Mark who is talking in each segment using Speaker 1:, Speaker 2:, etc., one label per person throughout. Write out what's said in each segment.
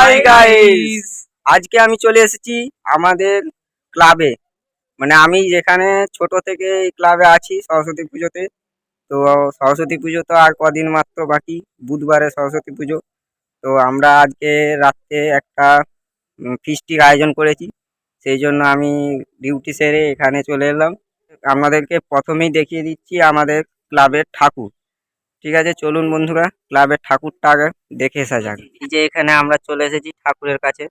Speaker 1: Hi guys আজকে আমি চলে এসেছি আমাদের ক্লাবে মানে আমি যেখানে ছোট থেকে এই ক্লাবে আছি সরস্বতী পুজোতে। তো সরস্বতী পুজো তো আর কদিন মাত্র বাকি বুধবারে সরস্বতী পুজো। তো আমরা আজকে রাত্রে একটা ফিস্টির আয়োজন করেছি। সেই জন্য আমি ডিউটি সেরে এখানে চলে এলাম। আপনাদেরকে প্রথমেই দেখিয়ে দিচ্ছি আমাদের ক্লাবের ঠাকুর। ঠিক আছে, চলুন বন্ধুরা, ক্লাবের ঠাকুরটা আগে দেখে আসা যাক। এই যে এখানে আমরা চলে এসেছি ঠাকুরের কাছে।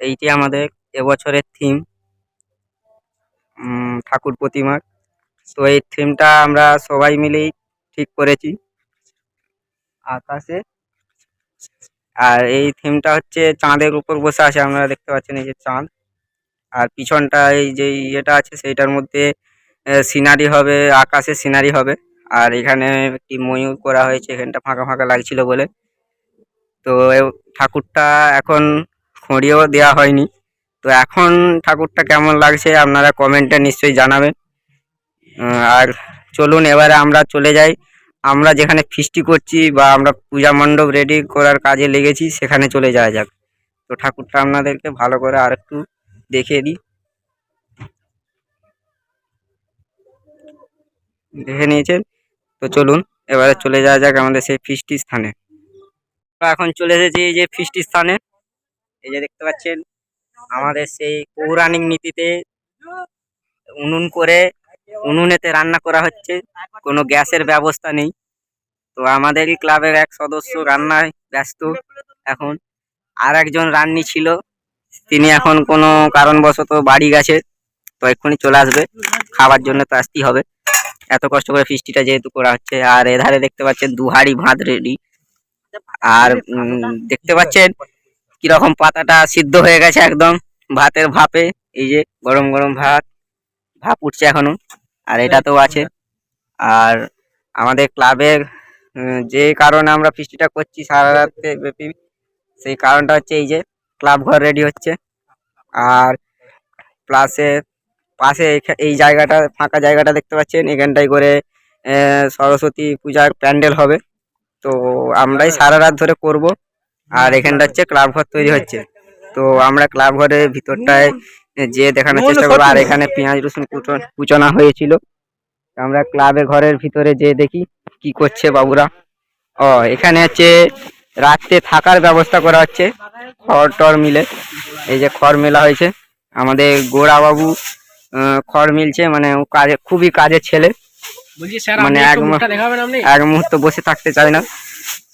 Speaker 1: এইটি আমাদের এবছরের থিম ঠাকুর প্রতিমার তো এই থিমটা আমরা সবাই মিলেই ঠিক করেছি। আকাশে। আর এই থিমটা হচ্ছে চাঁদের উপর বসে আছে, আপনারা দেখতে পাচ্ছেন এই যে চাঁদ। আর পিছনটা এই যে ইয়েটা আছে, সেইটার মধ্যে সিনারি হবে আকাশে সিনারি হবে। আর এখানে একটি ময়ূর করা হয়েছে, এখানটা ফাঁকা ফাঁকা লাগছিল বলে। তো ঠাকুরটা এখন খড়িয়েও দেওয়া হয়নি। তো এখন ঠাকুরটা কেমন লাগছে আপনারা কমেন্টে নিশ্চয়ই জানাবেন। আর চলুন, এবারে আমরা চলে যাই। আমরা যেখানে ফিস্টি করছি বা আমরা পূজা মণ্ডপ রেডি করার কাজে লেগেছি, সেখানে চলে যাওয়া যাক। তো ঠাকুরটা আপনাদেরকে ভালো করে আর একটু দেখিয়ে দিই। দেখে নিয়েছেন? তো চলুন, এবারে চলে যাওয়া যাক আমাদের সেই ফিস্টি স্থানে। এখন চলে এসেছি এই যে ফিস্টি স্থানে। এই যে দেখতে পাচ্ছেন, আমাদের সেই পৌরাণিক নীতিতে উনুন করে উনুনেতে রান্না করা হচ্ছে। কোনো গ্যাসের ব্যবস্থা নেই। তো আমাদেরই ক্লাবের এক সদস্য রান্নায় ব্যস্ত এখন। আর একজন রান্নি ছিল, তিনি এখন কোনো কারণবশত বাড়ি গেছে। তো এক্ষুনি চলে আসবে। খাবার জন্য তো আসতেই হবে। এত কষ্ট করে ফিস্টিটা যেহেতু করা হচ্ছে আর এধারে দেখতে পাচ্ছেন দুহাড়ি ভাত রেডি আর দেখতে পাচ্ছেন কীরকম পাতাটা সিদ্ধ হয়ে গেছে একদম ভাতের ভাপে। এই যে গরম গরম ভাত ভাপ উঠছে এখনও আর এটা তো আছে। আর আমাদের ক্লাবের যে কারণে আমরা ফিস্টিটা করছি সারা রাত ব্যাপী সেই কারণটা হচ্ছে এই যে ক্লাব ঘর রেডি হচ্ছে। আর প্লাসে পাশে এই জায়গাটা, ফাঁকা জায়গাটা দেখতে পাচ্ছেন। এখানটায় করে সরস্বতী পূজার প্যান্ডেল হবে। তো আমরাই সারা রাত ধরে করব। আর এখানটা হচ্ছে ক্লাব ঘর তৈরি হচ্ছে। তো আমরা ক্লাব ঘরের ভিতরটায় যে দেখানোর চেষ্টা করব। আর এখানে পেঁয়াজ, রসুন কুচো- কুচোনা হয়েছিল। আমরা ক্লাবের ঘরের ভিতরে যে দেখি কি করছে বাবুরা। ও, এখানে হচ্ছে রাত্রে থাকার ব্যবস্থা করা হচ্ছে। খড় টড় মিলে। এই যে খড় মেলা হয়েছে। আমাদের গোড়া বাবু খড় মিলছে মানে কাজে খুবই কাজের ছেলে। মানে
Speaker 2: মানে এক
Speaker 1: মুহূর্ত বসে থাকতে চায় না।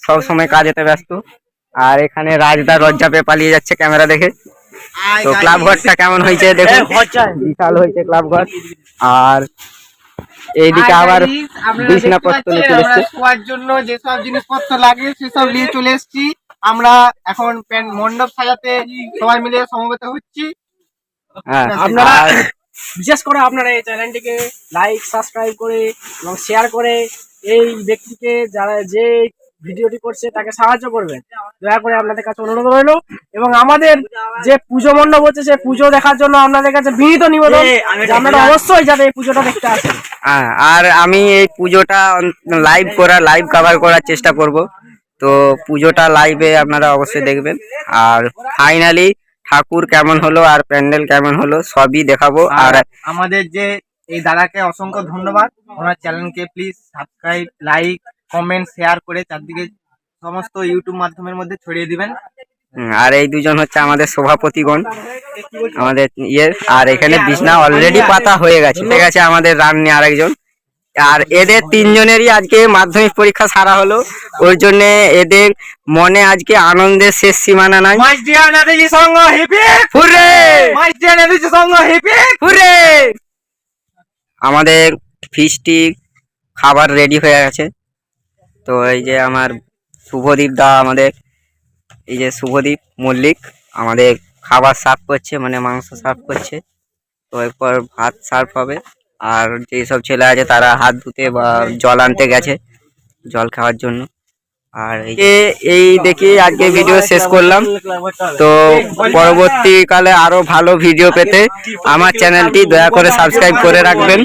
Speaker 1: সব সময় কাজেতে ব্যস্ত। আর এখানে রাজদা লজ্জা পেয়ে পালিয়ে যাচ্ছে ক্যামেরা দেখে। তো ক্লাব ঘরটা কেমন হয়েছে দেখুন। বিশাল হয়েছে ক্লাব ঘর। আর এইদিকে আবার বিছনাপত্র নিয়ে চলে এসছে।
Speaker 3: শোয়ার জন্য যেসব জিনিসপত্র লাগে সেসব নিয়ে চলে এসেছি। আমরা এখন মণ্ডপ সাজাতে সবাই মিলে সমবেত হচ্ছি।
Speaker 1: হ্যাঁ
Speaker 2: আপনারা বিশেষ করে আপনারা এই চ্যানেলটিকে লাইক সাবস্ক্রাইব করে এবং শেয়ার করে এই ব্যক্তিকে যারা যে ভিডিওটি করছে তাকে সাহায্য করবেন। দয়া করে আপনাদের কাছে অনুরোধ রইল এবং আমাদের যে পুজো মণ্ডপ হচ্ছে সেই পুজো দেখার জন্য আপনাদের কাছে বিনীত নিবেদন আপনারা অবশ্যই যাতে এই পুজোটা দেখতে আসেন।
Speaker 1: হ্যাঁ, আর আমি এই পুজোটা লাইভ করা লাইভ কভার করার চেষ্টা করব। তো পুজোটা লাইভে আপনারা অবশ্যই দেখবেন। আর ফাইনালি ঠাকুর কেমন হলো আর প্যান্ডেল কেমন হলো সবই দেখাবো। আর
Speaker 3: আমাদের যে এই দাদাকে অসংখ্য ধন্যবাদ। ওনার চ্যানেলকে please subscribe like comment share করে চারদিকে সমস্ত ইউটিউব মাধ্যমের মধ্যে ছড়িয়ে দিবেন।
Speaker 1: আর এই দুজন হচ্ছে আমাদের সভাপতিগণ। আমাদের ইয়ে আর এখানে বিছনা অলরেডি পাতা হয়ে গেছে। ঠিক আছে আমাদের রান্নি আরেকজন। আর এদের তিনজনেরই আজকে মাধ্যমিক পরীক্ষা সারা হলো। ওর জন্য এদের মনে আজকে আনন্দের শেষ সীমানা নাই। আমাদের ফিস্টি খাবার রেডি হয়ে গেছে। তো এই যে আমার শুভদীপ দা আমাদের এই যে শুভদীপ মল্লিক আমাদের খাবার সার্ভ করছে মানে মাংস সার্ভ করছে। তো এরপর ভাত সার্ভ হবে। আর যেসব ছেলে আছে তারা হাত ধুতে বা জল আনতে গেছে জল খাওয়ার জন্য। আর এই দেখি আজকে ভিডিও শেষ করলাম। তো পরবর্তীকালে আরও ভালো ভিডিও পেতে আমার চ্যানেলটি দয়া করে সাবস্ক্রাইব করে রাখবেন।